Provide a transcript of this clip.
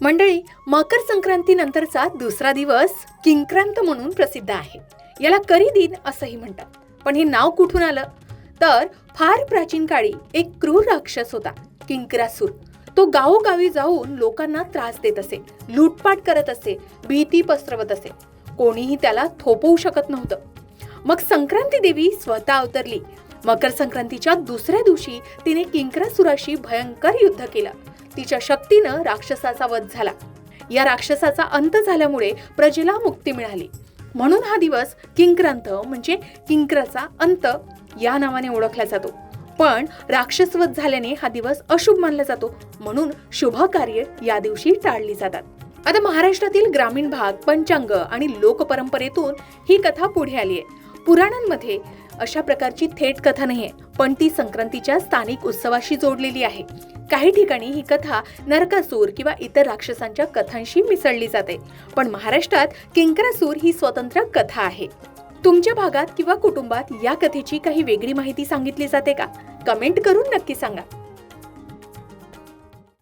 मंडळी मकर संक्रांतीनंतरचा दुसरा दिवस किंक्रांत म्हणून प्रसिद्ध आहे. याला करी दिन असंही म्हणतात. पण हे नाव कुठून आलं? तर फार प्राचीन काळी एक क्रूर राक्षस होता किंकरासूर. तो गावोगावी जाऊन लोकांना त्रास देत असे लूटपाट करत असे भीती पसरवत असे. कोणीही त्याला थोपवू शकत नव्हतं. मग संक्रांती देवी स्वतः अवतरली. मकर संक्रांतीच्या दुसऱ्या दिवशी तिने किंकरासुराशी भयंकर युद्ध केलं. तिच्या शक्तीनं राक्षसाचा वध झाला. या राक्षसाचा अंत झाल्यामुळे प्रजेला मुक्ती मिळाली. म्हणून हा दिवस किंक्रांत म्हणजे किंक्राचा अंत या नावाने ओळखला जातो. पण राक्षसवध झाल्याने हा दिवस अशुभ मानला जातो. म्हणून शुभ कार्य या दिवशी टाळली जातात. आता महाराष्ट्रातील ग्रामीण भाग पंचांग आणि लोकपरंपरेतून ही कथा पुढे आली आहे पुराणांमध्ये अशा प्रकारची थेट कथा नाहीये पण ती संक्रांतीच्या स्थानिक उत्सवाशी जोडलेली आहे. काही ठिकाणी ही कथा नरकासूर किंवा इतर राक्षसांच्या कथांशी मिसळली जाते पण महाराष्ट्रात किंकरासूर ही स्वतंत्र कथा आहे. तुमच्या भागात किंवा कुटुंबात या कथेची काही वेगळी माहिती सांगितली जाते का? कमेंट करून नक्की सांगा.